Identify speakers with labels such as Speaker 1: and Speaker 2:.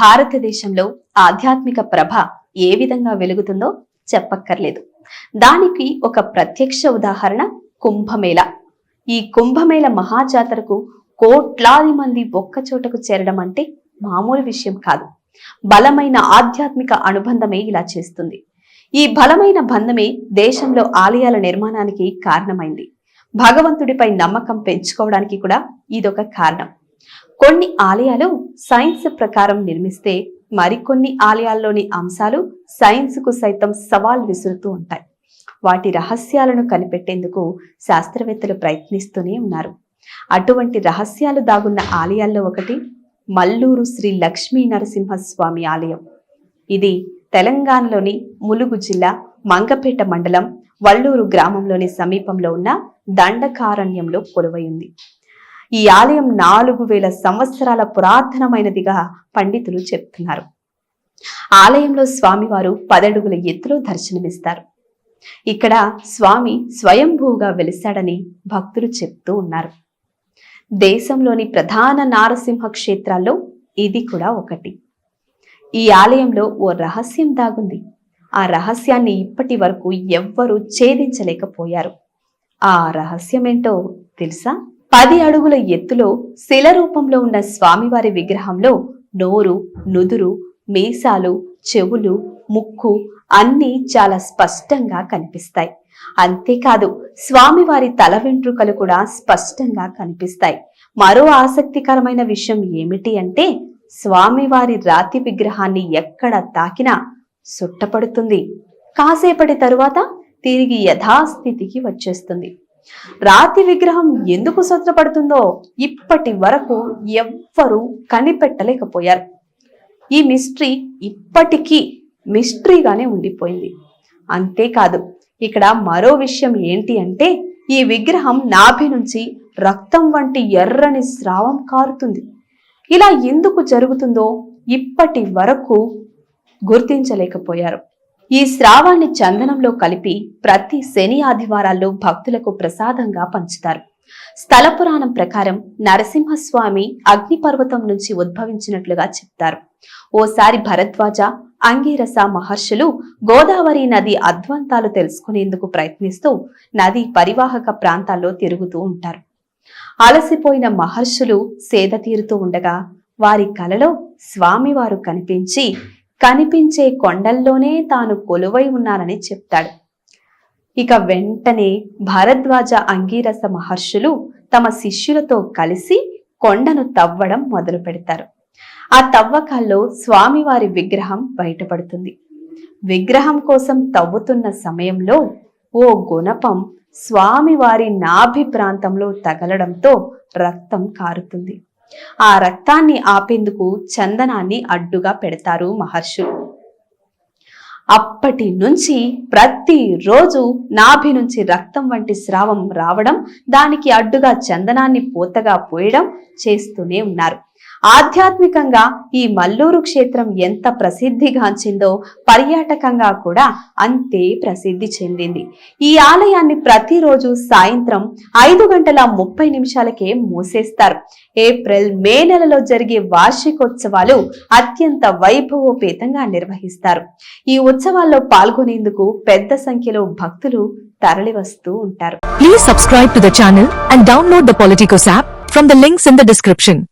Speaker 1: భారతదేశంలో ఆధ్యాత్మిక ప్రభ ఏ విధంగా వెలుగుతుందో చెప్పక్కర్లేదు. దానికి ఒక ప్రత్యక్ష ఉదాహరణ కుంభమేళ. ఈ కుంభమేళ మహాజాతరకు కోట్లాది మంది ఒక్క చోటకు చేరడం అంటే మామూలు విషయం కాదు. బలమైన ఆధ్యాత్మిక అనుబంధమే ఇలా చేస్తుంది. ఈ బలమైన బంధమే దేశంలో ఆలయాల నిర్మాణానికి కారణమైంది. భగవంతుడిపై నమ్మకం పెంచుకోవడానికి కూడా ఇదొక కారణం. కొన్ని ఆలయాలు సైన్స్ ప్రకారం నిర్మిస్తే మరికొన్ని ఆలయాల్లోని అంశాలు సైన్స్కు సైతం సవాల్ విసురుతూ ఉంటాయి. వాటి రహస్యాలను కనిపెట్టేందుకు శాస్త్రవేత్తలు ప్రయత్నిస్తూనే ఉన్నారు. అటువంటి రహస్యాలు దాగున్న ఆలయాల్లో ఒకటి మల్లూరు శ్రీ లక్ష్మీ నరసింహస్వామి ఆలయం. ఇది తెలంగాణలోని ములుగు జిల్లా మంగపేట మండలం వల్లూరు గ్రామంలోని సమీపంలో ఉన్న దండకారణ్యంలో కొలువై ఉంది. ఈ ఆలయం నాలుగు వేల సంవత్సరాల పురాతనమైనదిగా పండితులు చెప్తున్నారు. ఆలయంలో స్వామివారు పదడుగుల ఎత్తులో దర్శనమిస్తారు. ఇక్కడ స్వామి స్వయంభూగా వెలిశాడని భక్తులు చెప్తూ ఉన్నారు. దేశంలోని ప్రధాన నారసింహ క్షేత్రాల్లో ఇది కూడా ఒకటి. ఈ ఆలయంలో ఓ రహస్యం దాగుంది. ఆ రహస్యాన్ని ఇప్పటి వరకు ఎవ్వరూ ఛేదించలేకపోయారు. ఆ రహస్యమేంటో తెలుసా? పది అడుగుల ఎత్తులో శిల రూపంలో ఉన్న స్వామివారి విగ్రహంలో నోరు నుదురు మీసాలు చెవులు ముక్కు అన్నీ చాలా స్పష్టంగా కనిపిస్తాయి. అంతేకాదు స్వామివారి తల వెంట్రుకలు కూడా స్పష్టంగా కనిపిస్తాయి. మరో ఆసక్తికరమైన విషయం ఏమిటి అంటే స్వామివారి రాతి విగ్రహాన్ని ఎక్కడ తాకినా సుట్టపడుతుంది. కాసేపటి తరువాత తిరిగి యథాస్థితికి వచ్చేస్తుంది. రాతి విగ్రహం ఎందుకు సొంతపడుతుందో ఇప్పటి వరకు ఎవ్వరూ కనిపెట్టలేకపోయారు. ఈ మిస్టరీ ఇప్పటికీ మిస్టరీగానే ఉండిపోయింది. అంతేకాదు ఇక్కడ మరో విషయం ఏంటి అంటే ఈ విగ్రహం నాభి నుంచి రక్తం వంటి ఎర్రని స్రావం కారుతుంది. ఇలా ఎందుకు జరుగుతుందో ఇప్పటి వరకు గుర్తించలేకపోయారు. ఈ స్రావాన్ని చందనంలో కలిపి ప్రతి శని ఆదివారాల్లో భక్తులకు ప్రసాదంగా పంచుతారు. స్థల పురాణం ప్రకారం నరసింహస్వామి అగ్నిపర్వతం నుంచి ఉద్భవించినట్లుగా చెప్తారు. ఓసారి భరద్వాజ అంగీరస మహర్షులు గోదావరి నది అద్వంతాలు తెలుసుకునేందుకు ప్రయత్నిస్తూ నది పరివాహక ప్రాంతాల్లో తిరుగుతూ ఉంటారు. అలసిపోయిన మహర్షులు సేద తీరుతూ ఉండగా వారి కలలో స్వామివారు కనిపించి కనిపించే కొండల్లోనే తాను కొలువై ఉన్నానని చెప్తాడు. ఇక వెంటనే భారద్వాజ అంగీరస మహర్షులు తమ శిష్యులతో కలిసి కొండను తవ్వడం మొదలు పెడతారు. ఆ తవ్వకాల్లో స్వామివారి విగ్రహం బయటపడుతుంది. విగ్రహం కోసం తవ్వుతున్న సమయంలో ఓ గుణపం స్వామివారి నాభి ప్రాంతంలో తగలడంతో రక్తం కారుతుంది. ఆ రక్తాన్ని ఆపేందుకు చందనాన్ని అడ్డుగా పెడతారు మహర్షులు అప్పటి నుంచి ప్రతిరోజు నాభి నుంచి రక్తం వంటి స్రావం రావడం దానికి అడ్డుగా చందనాన్ని పూతగా పోయడం చేస్తూనే ఉన్నారు. ఆధ్యాత్మికంగా ఈ మల్లూరు క్షేత్రం ఎంత ప్రసిద్ధిగాంచిందో పర్యాటకంగా కూడా అంతే ప్రసిద్ధి చెందింది. ఈ ఆలయాన్ని ప్రతిరోజు సాయంత్రం ఐదు గంటల ముప్పై నిమిషాలకే మూసేస్తారు. ఏప్రిల్ మే నెలలో జరిగే వార్షికోత్సవాలు అత్యంత వైభవోపేతంగా నిర్వహిస్తారు. ఈ ఉత్సవాల్లో పాల్గొనేందుకు పెద్ద సంఖ్యలో భక్తులు తరలివస్తూ ఉంటారు.
Speaker 2: Please subscribe to the channel and download the politicos app from the links in the description